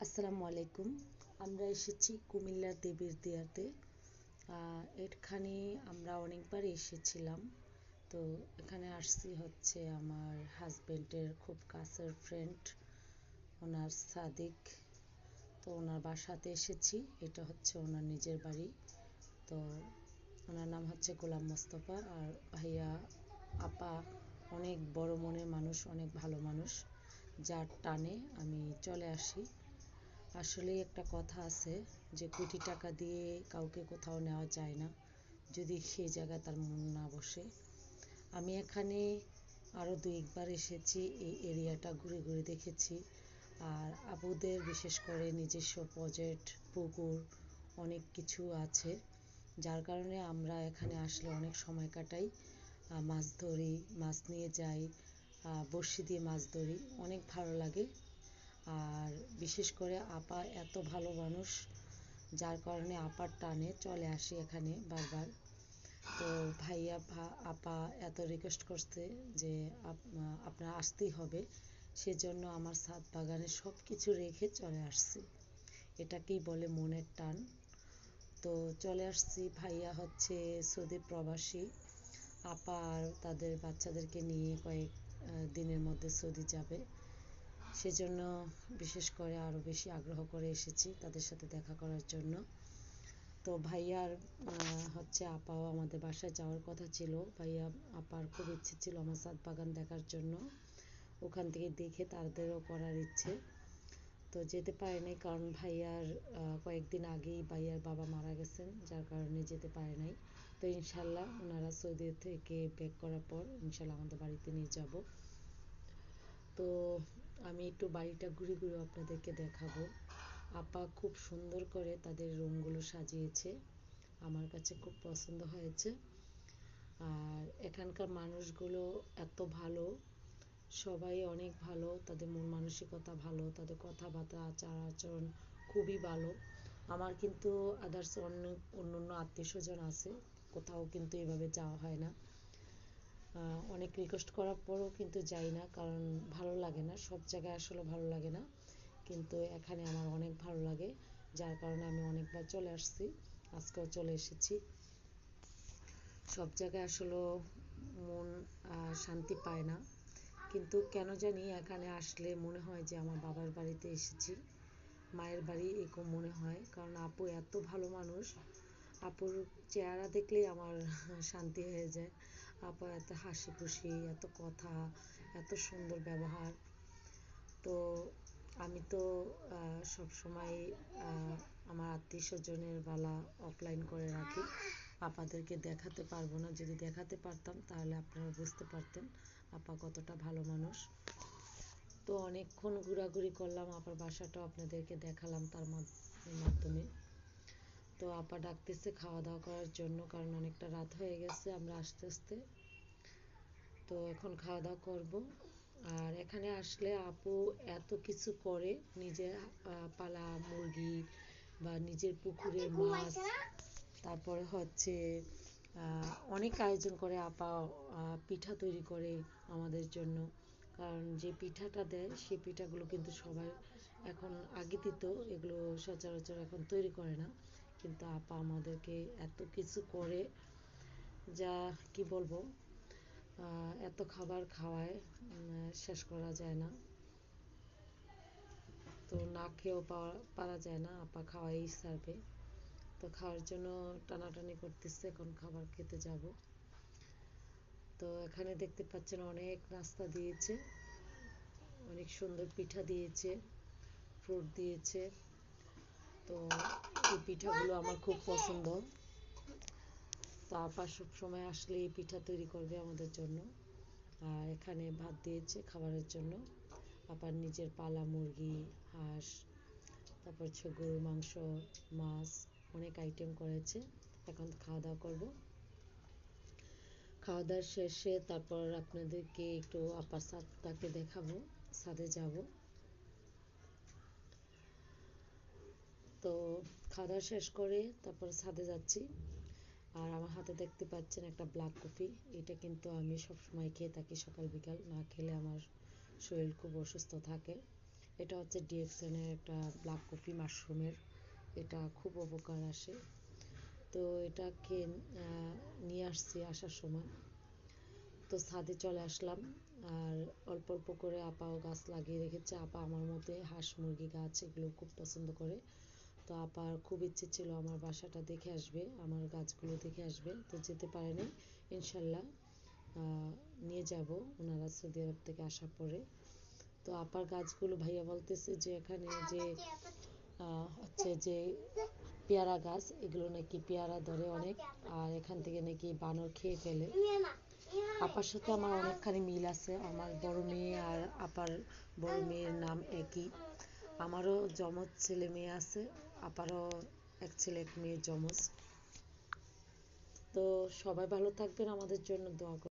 আসসালামু আলাইকুম। আমরা এসেছি কুমিল্লার দেবীর দিয়াতে। এখানে আমরা অনেকবার এসেছিলাম। তো এখানে আসছি হচ্ছে আমার হাজব্যান্ডের খুব কাছের ফ্রেন্ড ওনার সাদিক। তো ওনার বাসাতে এসেছি। এটা হচ্ছে ওনার নিজের বাড়ি। তো ওনার নাম হচ্ছে গোলাম মোস্তফা। আর ভাইয়া, আপা অনেক বড় মনের মানুষ, অনেক ভালো মানুষ। যার টানে আমি চলে আসি। আসলে একটা কথা আছে যে কোটি টাকা দিয়ে কাউকে কোথাও নেওয়া যায় না যদি সেই জায়গায় তার মন না বসে। আমি এখানে আরও দু একবার এসেছি, এই এরিয়াটা ঘুরে ঘুরে দেখেছি। আর আবুদের বিশেষ করে নিজস্ব প্রজেক্ট, পুকুর, অনেক কিছু আছে। যার কারণে আমরা এখানে আসলে অনেক সময় কাটাই। মাছ ধরি, মাছ নিয়ে যাই বড়শি দিয়ে মাছ ধরি, অনেক ভালো লাগে। আর বিশেষ করে আপা এত ভালো মানুষ, যার কারণে আপার টানে চলে আসি এখানে বারবার। তো ভাইয়া আপা এত রিকোয়েস্ট করছে যে আপনার আসতেই হবে, সেজন্য আমার ছাদ বাগানে সব কিছু রেখে চলে আসছি। এটাকেই বলে মনের টান। তো চলে আসছি, ভাইয়া হচ্ছে সৌদি প্রবাসী। আপা আর তাদের বাচ্চাদেরকে নিয়ে কয়েক দিনের মধ্যে সৌদি যাবে। সেজন্য বিশেষ করে আরও বেশি আগ্রহ করে এসেছি তাদের সাথে দেখা করার জন্য। তো ভাইয়ার হচ্ছে আপাও আমাদের বাসায় যাওয়ার কথা ছিল। ভাইয়া, আপার খুব ইচ্ছে ছিল আমার সাত বাগান দেখার জন্য। ওখান থেকে দেখে তাদেরও করার ইচ্ছে। তো যেতে পারে কারণ ভাইয়ার কয়েকদিন আগেই ভাইয়ার বাবা মারা গেছেন, যার কারণে যেতে পারে নাই। তো ইনশাল্লাহ ওনারা সৌদি থেকে ব্যাক করার পর ইনশাল্লাহ আমাদের বাড়িতে নিয়ে যাব। তো আমি একটু বাড়িটা ঘুরে ঘুরে আপনাদেরকে দেখাবো। আপা খুব সুন্দর করে তাদের রুমগুলো সাজিয়েছে। আমার কাছে খুব পছন্দ হয়েছে। আর এখানকার মানুষগুলো এত ভালো, সবাই অনেক ভালো, তাদের মন মানসিকতা ভালো, তাদের কথাবার্তা আচার আচরণ খুবই ভালো। আমার কিন্তু আদার্স অন্য অন্য অন্য আত্মীয় স্বজন আছে, কোথাও কিন্তু এভাবে যাওয়া হয় না। অনেক রিকোয়েস্ট করার পরও কিন্তু যাই না, কারণ ভালো লাগে না। সব জায়গায় আসলে ভালো লাগে না। কিন্তু এখানে আমার অনেক ভালো লাগে, যার কারণে আমি অনেকবার চলে আসছি। আজকেও চলে এসেছি। সব জায়গায় আসলে মন শান্তি পায় না। কিন্তু কেন জানি এখানে আসলে মনে হয় যে আমার বাবার বাড়িতে এসেছি। মায়ের বাড়ি এরকম মনে হয়। কারণ আপু এত ভালো মানুষ। আপুর চেহারা দেখলেই আমার শান্তি হয়ে যায়। আপা এত হাসি খুশি এত কথা, এত সুন্দর ব্যবহার। তো আমি তো সব সময় আমার আত্মীয় স্বজনের বেলা অফলাইন করে রাখি। আপাদেরকে দেখাতে পারব না। যদি দেখাতে পারতাম, তাহলে আপনারা বুঝতে পারতেন, আপা কতটা ভালো মানুষ। তো অনেকক্ষণ ঘোরাঘুরি করলাম, আপার বাসাটাও আপনাদেরকে দেখালাম তার মাধ্যমে। তো আপা ডাকতেছে খাওয়া দাওয়া করার জন্য, কারণ অনেকটা রাত হয়ে গেছে, আমরা আস্তে আস্তে। তো এখন খাওয়া দাওয়া করব। আর এখানে আসলে আপু এত কিছু করে নিজের পালা মুরগি বা নিজের পুকুরের মাছ, তারপরে হচ্ছে অনেক আয়োজন করে আপা পিঠা তৈরি করে আমাদের জন্য। কারণ যে পিঠাটা দেয় সেই পিঠাগুলো কিন্তু সবাই এখন আগে দিত, এগুলো সচরাচর এখন তৈরি করে না। কিন্তু আপা আমাদেরকে এত কিছু করে যা, কি বলব এত খাবার খাওয়ায় শেষ করা যায় না। তো না খেয়েও পাওয়া, পারা যায় না, আপা খাওয়াই সারবে। তো খাওয়ার জন্য টানাটানি করতেছে, এখন খাবার খেতে যাব। তো এখানে দেখতে পাচ্ছেন অনেক নাস্তা দিয়েছে, অনেক সুন্দর পিঠা দিয়েছে, ফ্রুট দিয়েছে। তো এই পিঠাগুলো আমার খুব পছন্দ। তো আপা সবসময় আসলে এই পিঠা তৈরি করবে আমাদের জন্য। আর এখানে ভাত দিয়েছে খাবারের জন্য। আবার নিজের পালা মুরগি, হাঁস, তারপর হচ্ছে গরুর মাংস, মাছ অনেক আইটেম করেছে। এখন খাওয়া দাওয়া করব। খাওয়া দাওয়ার শেষে তারপর আপনাদেরকে একটু আপার ছাদটাকে দেখাবো ছাদে যাব। তো খাওয়া শেষ করে তারপর ছাদে যাচ্ছি। আর আমার হাতে দেখতে পাচ্ছেন একটা ব্ল্যাক কফি এটা কিন্তু আমি সবসময় খেয়ে থাকি সকাল, বিকাল। না খেলে আমার শরীর খুব অসুস্থ থাকে। এটা হচ্ছে ডিএক্সএনের একটা ব্ল্যাক কফি মাশরুমের এটা খুব উপকার আসে। তো এটাকে নিয়ে আসছি আসার সময়। তো ছাদে চলে আসলাম। আর অল্প অল্প করে আপাও গাছ লাগিয়ে রেখেছে। আপা আমার মতে হাঁস, মুরগি, গাছ এগুলো খুব পছন্দ করে। তো আপার খুব ইচ্ছে ছিল আমার বাসাটা দেখে আসবে, আমার গাছগুলো দেখে আসবে। তো যেতে পারেনি, ইনশাল্লাহ নিয়ে যাব ওনারা সৌদি আরব থেকে আসার পরে। তো আপার গাছগুলো ভাইয়া বলতেছে যে এখানে যে হচ্ছে যে পেয়ারা গাছ, এগুলো নাকি পেয়ারা ধরে অনেক, আর এখান থেকে নাকি বানর খেয়ে ফেলে। আপার সাথে আমার অনেকখানি মিল আছে, আমার বড় মেয়ে আর আপার বড় মেয়ের নাম একই। আমারও যমজ ছেলে মেয়ে আছে, আপারও এক ছেলে এক মেয়ে যমজ। তো সবাই ভালো থাকবেন, আমাদের জন্য দোয়া